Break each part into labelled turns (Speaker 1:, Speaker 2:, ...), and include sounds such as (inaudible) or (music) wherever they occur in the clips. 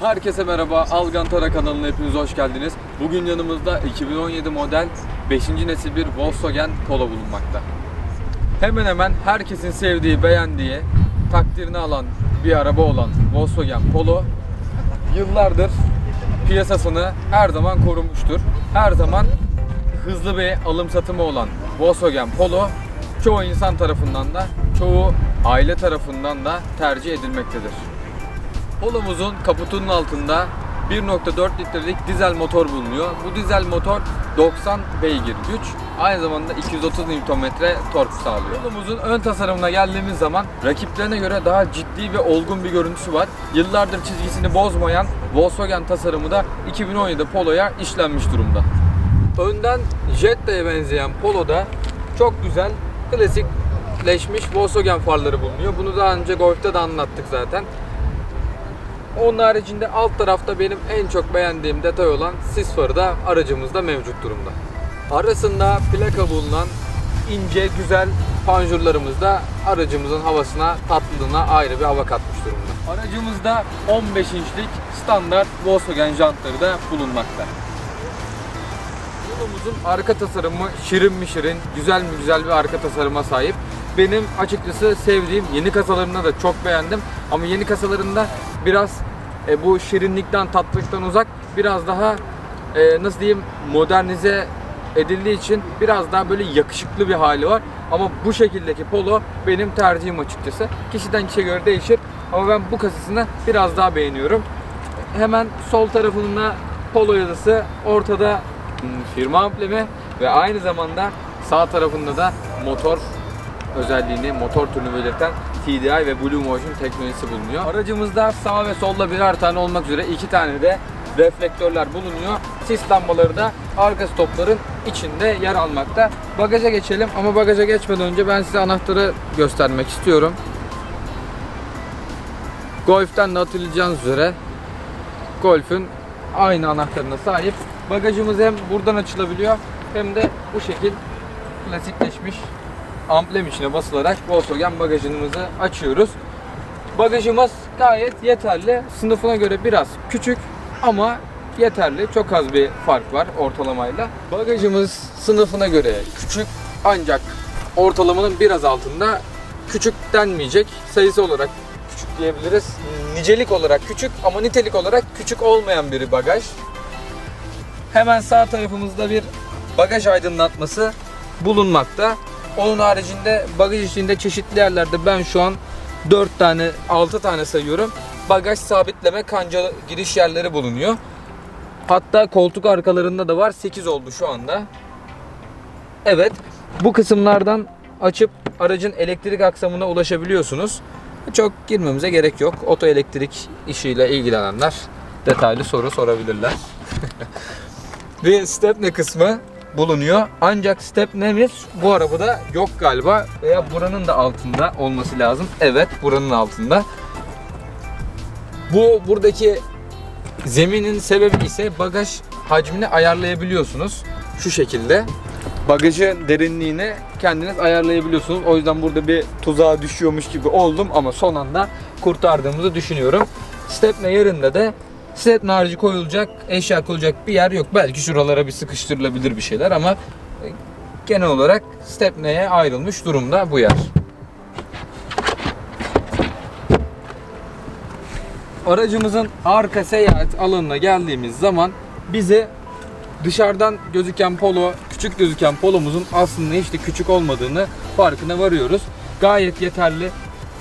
Speaker 1: Herkese merhaba, Algantara kanalına hepiniz hoş geldiniz. Bugün yanımızda 2017 model 5. nesil bir Volkswagen Polo bulunmakta. Hemen hemen herkesin sevdiği, beğendiği, takdirini alan bir araba olan Volkswagen Polo yıllardır piyasasını her zaman korumuştur. Her zaman hızlı bir alım satımı olan Volkswagen Polo çoğu insan tarafından da çoğu aile tarafından da tercih edilmektedir. Polo'muzun kaputunun altında 1.4 litrelik dizel motor bulunuyor. Bu dizel motor 90 beygir güç. Aynı zamanda 230 Nm tork sağlıyor. Polo'muzun ön tasarımına geldiğimiz zaman rakiplerine göre daha ciddi ve olgun bir görüntüsü var. Yıllardır çizgisini bozmayan Volkswagen tasarımı da 2017 Polo'ya işlenmiş durumda. Önden Jetta'ya benzeyen Polo'da çok güzel klasikleşmiş Volkswagen farları bulunuyor. Bunu daha önce Golf'te de anlattık zaten. Onun haricinde alt tarafta benim en çok beğendiğim detay olan sis farı da aracımızda mevcut durumda. Arasında plaka bulunan ince güzel panjurlarımız da aracımızın havasına, tatlılığına ayrı bir hava katmış durumda. Aracımızda 15 inçlik standart Volkswagen jantları da bulunmakta. Yolumuzun arka tasarımı şirin mi şirin, güzel mi güzel bir arka tasarıma sahip. Benim açıkçası sevdiğim yeni kasalarını da çok beğendim. Ama yeni kasalarında biraz e, bu şirinlikten, tatlılıktan uzak biraz daha e, nasıl diyeyim modernize edildiği için biraz daha böyle yakışıklı bir hali var. Ama bu şekildeki polo benim tercihim açıkçası. Kişiden kişiye göre değişir. Ama ben bu kasasını biraz daha beğeniyorum. Hemen sol tarafında polo yazısı, ortada firma amblemi ve aynı zamanda sağ tarafında da motor özelliğini, motor türünü belirten TDI ve Blue Motion teknolojisi bulunuyor. Aracımızda sağ ve solda birer tane olmak üzere iki tane de reflektörler bulunuyor. Sis lambaları da arka stopların içinde yer almakta. Bagaja geçelim ama bagaja geçmeden önce ben size anahtarı göstermek istiyorum. Golf'ten de hatırlayacağınız üzere Golf'ün aynı anahtarına sahip. Bagajımız hem buradan açılabiliyor hem de bu şekil klasikleşmiş amblem içine basılarak Volkswagen bagajımızı açıyoruz. Bagajımız gayet yeterli. Sınıfına göre biraz küçük ama yeterli. Çok az bir fark var ortalamayla. Bagajımız sınıfına göre küçük ancak ortalamanın biraz altında küçük denmeyecek. Sayısı olarak küçük diyebiliriz. Nicelik olarak küçük ama nitelik olarak küçük olmayan bir bagaj. Hemen sağ tarafımızda bir bagaj aydınlatması bulunmakta. Onun haricinde bagaj içinde çeşitli yerlerde ben şu an 4 tane 6 tane sayıyorum. Bagaj sabitleme kanca giriş yerleri bulunuyor. Hatta koltuk arkalarında da var. 8 oldu şu anda. Evet. Bu kısımlardan açıp aracın elektrik aksamına ulaşabiliyorsunuz. Çok girmemize gerek yok. Oto elektrik işiyle ilgilenenler detaylı soru sorabilirler. (laughs) Ve stepne kısmı bulunuyor. Ancak stepnemiz bu arabada yok galiba veya buranın da altında olması lazım. Evet, buranın altında. Bu buradaki zeminin sebebi ise bagaj hacmini ayarlayabiliyorsunuz. Şu şekilde. Bagajın derinliğini kendiniz ayarlayabiliyorsunuz. O yüzden burada bir tuzağa düşüyormuş gibi oldum ama son anda kurtardığımızı düşünüyorum. Stepne yerinde de Stepne harici koyulacak, eşya koyulacak bir yer yok. Belki şuralara bir sıkıştırılabilir bir şeyler ama e, genel olarak Stepne'ye ayrılmış durumda bu yer. Aracımızın arka seyahat alanına geldiğimiz zaman bizi dışarıdan gözüken polo, küçük gözüken polomuzun aslında hiç de küçük olmadığını farkına varıyoruz. Gayet yeterli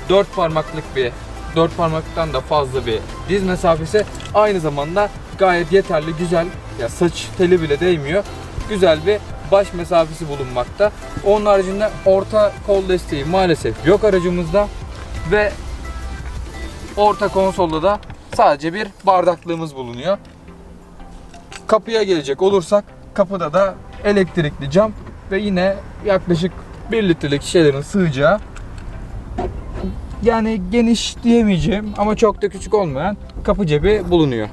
Speaker 1: 4 parmaklık bir 4 parmaktan da fazla bir diz mesafesi. Aynı zamanda gayet yeterli, güzel. Ya saç teli bile değmiyor. Güzel bir baş mesafesi bulunmakta. Onun haricinde orta kol desteği maalesef yok aracımızda ve orta konsolda da sadece bir bardaklığımız bulunuyor. Kapıya gelecek olursak kapıda da elektrikli cam ve yine yaklaşık 1 litrelik şişelerin sığacağı yani geniş diyemeyeceğim ama çok da küçük olmayan kapı cebi bulunuyor.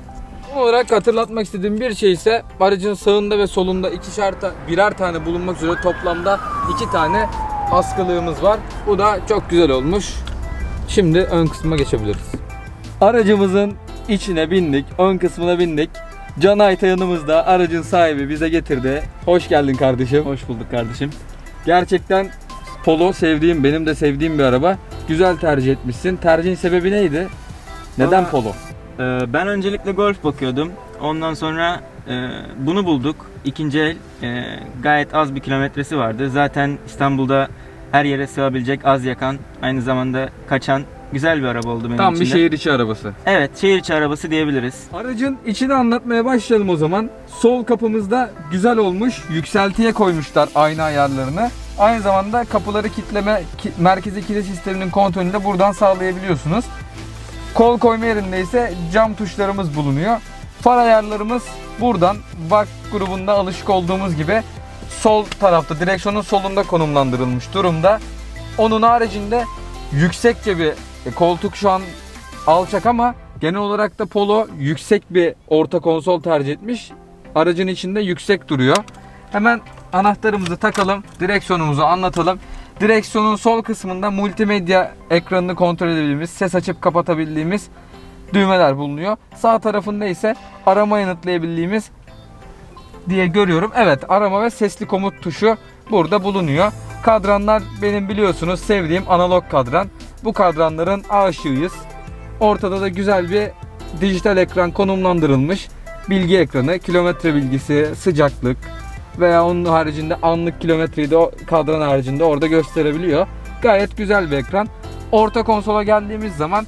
Speaker 1: Son olarak hatırlatmak istediğim bir şey ise aracın sağında ve solunda ikişer ta birer tane bulunmak üzere toplamda iki tane askılığımız var. Bu da çok güzel olmuş. Şimdi ön kısma geçebiliriz. Aracımızın içine bindik, ön kısmına bindik. Can Ayta yanımızda, aracın sahibi bize getirdi. Hoş geldin kardeşim.
Speaker 2: Hoş bulduk kardeşim.
Speaker 1: Gerçekten Polo sevdiğim, benim de sevdiğim bir araba. Güzel tercih etmişsin. Tercihin sebebi neydi? Neden
Speaker 2: Valla-
Speaker 1: Polo?
Speaker 2: Ee, ben öncelikle golf bakıyordum. Ondan sonra e, bunu bulduk. İkinci el e, gayet az bir kilometresi vardı. Zaten İstanbul'da her yere sığabilecek az yakan, aynı zamanda kaçan güzel bir araba oldu benim
Speaker 1: Tam
Speaker 2: için
Speaker 1: bir
Speaker 2: de.
Speaker 1: şehir içi arabası.
Speaker 2: Evet, şehir içi arabası diyebiliriz.
Speaker 1: Aracın içini anlatmaya başlayalım o zaman. Sol kapımızda güzel olmuş. Yükseltiye koymuşlar ayna ayarlarını. Aynı zamanda kapıları kitleme ki- merkezi kilit sisteminin kontrolünü de buradan sağlayabiliyorsunuz. Kol koyma yerinde ise cam tuşlarımız bulunuyor. Far ayarlarımız buradan VAK grubunda alışık olduğumuz gibi sol tarafta direksiyonun solunda konumlandırılmış durumda. Onun haricinde yüksekçe bir e, koltuk şu an alçak ama genel olarak da Polo yüksek bir orta konsol tercih etmiş. Aracın içinde yüksek duruyor. Hemen anahtarımızı takalım, direksiyonumuzu anlatalım. Direksiyonun sol kısmında multimedya ekranını kontrol edebildiğimiz, ses açıp kapatabildiğimiz düğmeler bulunuyor. Sağ tarafında ise arama yanıtlayabildiğimiz diye görüyorum. Evet arama ve sesli komut tuşu burada bulunuyor. Kadranlar benim biliyorsunuz sevdiğim analog kadran. Bu kadranların aşığıyız. Ortada da güzel bir dijital ekran konumlandırılmış. Bilgi ekranı, kilometre bilgisi, sıcaklık veya onun haricinde anlık kilometreyi de o kadran haricinde orada gösterebiliyor. Gayet güzel bir ekran. Orta konsola geldiğimiz zaman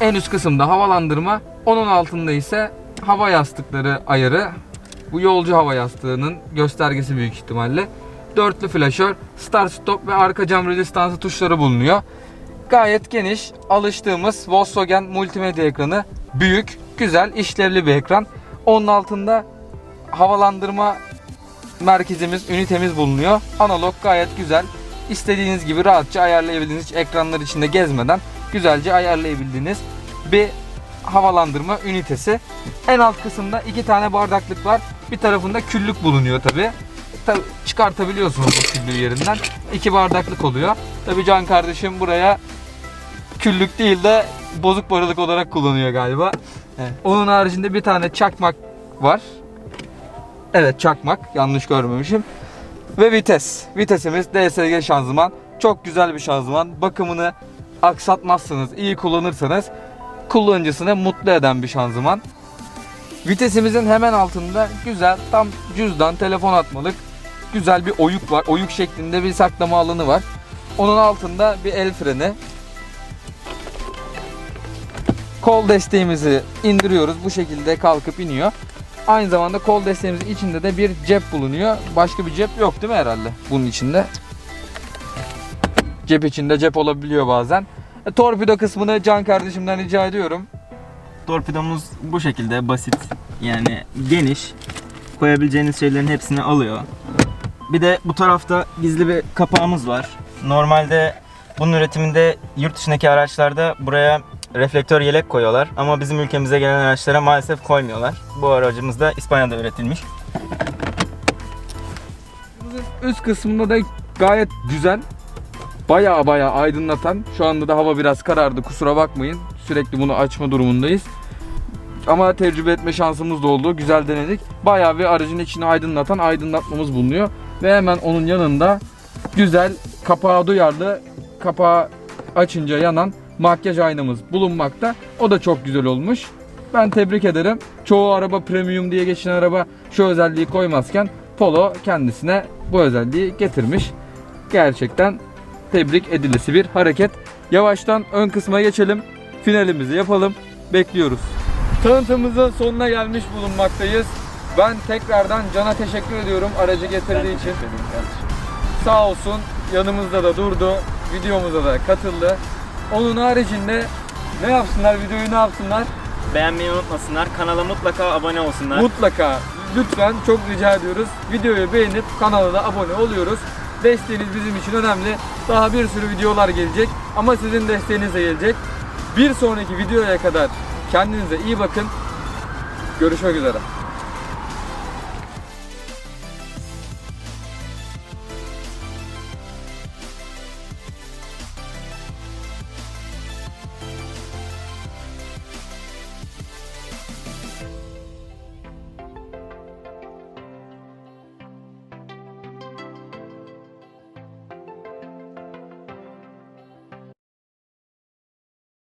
Speaker 1: en üst kısımda havalandırma, onun altında ise hava yastıkları ayarı. Bu yolcu hava yastığının göstergesi büyük ihtimalle. Dörtlü flaşör, start stop ve arka cam rezistansı tuşları bulunuyor. Gayet geniş, alıştığımız Volkswagen multimedya ekranı. Büyük, güzel, işlevli bir ekran. Onun altında havalandırma merkezimiz, ünitemiz bulunuyor. Analog gayet güzel. İstediğiniz gibi rahatça ayarlayabildiğiniz, ekranlar içinde gezmeden güzelce ayarlayabildiğiniz bir havalandırma ünitesi. En alt kısımda iki tane bardaklık var. Bir tarafında küllük bulunuyor tabi. Tabi çıkartabiliyorsunuz bu küllüğü yerinden. İki bardaklık oluyor. Tabi Can kardeşim buraya küllük değil de bozuk paralık olarak kullanıyor galiba.
Speaker 2: Evet.
Speaker 1: Onun haricinde bir tane çakmak var. Evet çakmak yanlış görmemişim. Ve vites. Vitesimiz DSG şanzıman. Çok güzel bir şanzıman. Bakımını aksatmazsınız, iyi kullanırsanız kullanıcısını mutlu eden bir şanzıman. Vitesimizin hemen altında güzel tam cüzdan telefon atmalık güzel bir oyuk var. Oyuk şeklinde bir saklama alanı var. Onun altında bir el freni. Kol desteğimizi indiriyoruz. Bu şekilde kalkıp iniyor. Aynı zamanda kol desteğimizin içinde de bir cep bulunuyor. Başka bir cep yok değil mi herhalde bunun içinde? Cep içinde cep olabiliyor bazen. E, torpido kısmını Can kardeşimden rica ediyorum.
Speaker 2: Torpidomuz bu şekilde basit. Yani geniş. Koyabileceğiniz şeylerin hepsini alıyor. Bir de bu tarafta gizli bir kapağımız var. Normalde bunun üretiminde yurt dışındaki araçlarda buraya reflektör yelek koyuyorlar ama bizim ülkemize gelen araçlara maalesef koymuyorlar. Bu aracımız da İspanya'da üretilmiş.
Speaker 1: Üst kısmında da gayet güzel. Baya baya aydınlatan. Şu anda da hava biraz karardı kusura bakmayın. Sürekli bunu açma durumundayız. Ama tecrübe etme şansımız da oldu. Güzel denedik. Bayağı bir aracın içini aydınlatan aydınlatmamız bulunuyor. Ve hemen onun yanında güzel kapağı duyarlı kapağı açınca yanan makyaj aynamız bulunmakta. O da çok güzel olmuş. Ben tebrik ederim. Çoğu araba premium diye geçen araba şu özelliği koymazken Polo kendisine bu özelliği getirmiş. Gerçekten tebrik edilisi bir hareket. Yavaştan ön kısma geçelim. Finalimizi yapalım. Bekliyoruz. Tanıtımımızın sonuna gelmiş bulunmaktayız. Ben tekrardan Can'a teşekkür ediyorum aracı getirdiği için. Sağ olsun yanımızda da durdu. Videomuza da katıldı. Onun haricinde ne yapsınlar videoyu ne yapsınlar?
Speaker 3: Beğenmeyi unutmasınlar. Kanala mutlaka abone olsunlar.
Speaker 1: Mutlaka lütfen çok rica ediyoruz. Videoyu beğenip kanala da abone oluyoruz. Desteğiniz bizim için önemli. Daha bir sürü videolar gelecek ama sizin desteğiniz de gelecek. Bir sonraki videoya kadar kendinize iyi bakın. Görüşmek üzere.